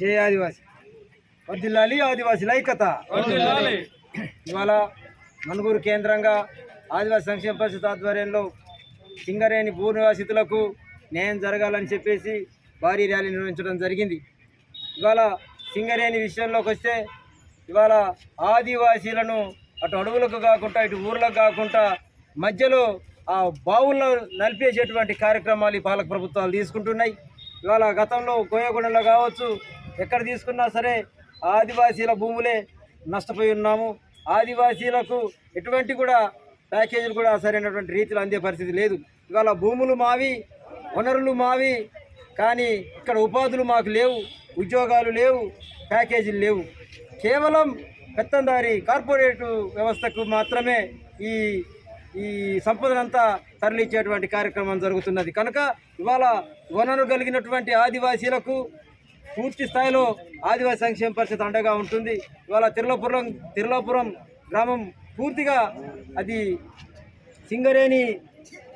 జై ఆదివాసి. వర్దిల్లాలి ఆదివాసీల ఐక్యత ఇవాళ మనుగూరు కేంద్రంగా ఆదివాసీ సంక్షేమ పరిషత్ ఆధ్వర్యంలో సింగరేణి భూ నివాసితులకు న్యాయం జరగాలని చెప్పేసి భారీ ర్యాలీ నిర్వహించడం జరిగింది. ఇవాళ సింగరేణి విషయంలోకి వస్తే ఇవాళ ఆదివాసీలను అటు అడవులకు కాకుండా ఇటు ఊర్లకు కాకుండా మధ్యలో ఆ బావుల్లో నలిపేసేటువంటి కార్యక్రమాలు ఈ పాలక ప్రభుత్వాలు తీసుకుంటున్నాయి. ఇవాళ గతంలో కోయగూడెంలో కావచ్చు ఎక్కడ తీసుకున్నా సరే ఆదివాసీల భూములే నష్టపోయి ఉన్నాము. ఆదివాసీలకు ఎటువంటి కూడా ప్యాకేజీలు కూడా సరైనటువంటి రీతిలో అందే పరిస్థితి లేదు. ఇవాళ భూములు మావి వనరులు మావి కానీ ఇక్కడ ఉపాధులు మాకు లేవు ఉద్యోగాలు లేవు ప్యాకేజీలు లేవు. కేవలం పెత్తందారి కార్పొరేట్ వ్యవస్థకు మాత్రమే ఈ ఈ సంపదనంతా తరలించేటువంటి కార్యక్రమం జరుగుతున్నది. కనుక ఇవాళ వనరు కలిగినటువంటి ఆదివాసీలకు పూర్తి స్థాయిలో ఆదివాసీ సంక్షేమ పరిషత్ అండగా ఉంటుంది. ఇవాళ తిరులాపురం తిరులాపురం గ్రామం పూర్తిగా అది సింగరేణి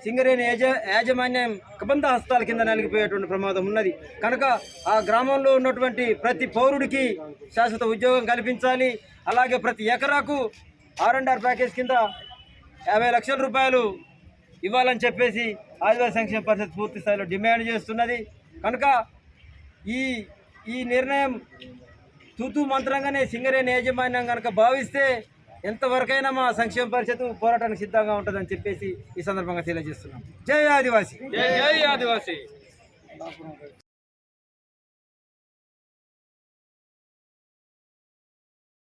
సింగరేణి యాజ యాజమాన్యం కబంధ హస్తాల కింద నలిగిపోయేటువంటి ప్రమాదం ఉన్నది. కనుక ఆ గ్రామంలో ఉన్నటువంటి ప్రతి పౌరుడికి శాశ్వత ఉద్యోగం కల్పించాలి. అలాగే ప్రతి ఎకరాకు ఆర్ అండ్ ఆర్ ప్యాకేజ్ కింద యాభై లక్షల రూపాయలు ఇవ్వాలని చెప్పేసి ఆదివాసీ సంక్షేమ పరిషత్ పూర్తి స్థాయిలో డిమాండ్ చేస్తున్నది. కనుక ఈ ఈ నిర్ణయం తూతూ మంత్రంగానే సింగరేణి యాజమాన్యం కనుక భావిస్తే ఎంతవరకైనా మా సంక్షేమ పరిషత్ పోరాటానికి సిద్ధంగా ఉంటుందని చెప్పేసి ఈ సందర్భంగా తెలియజేస్తున్నాం. జై ఆదివాసీ. జై జై ఆదివాసీ.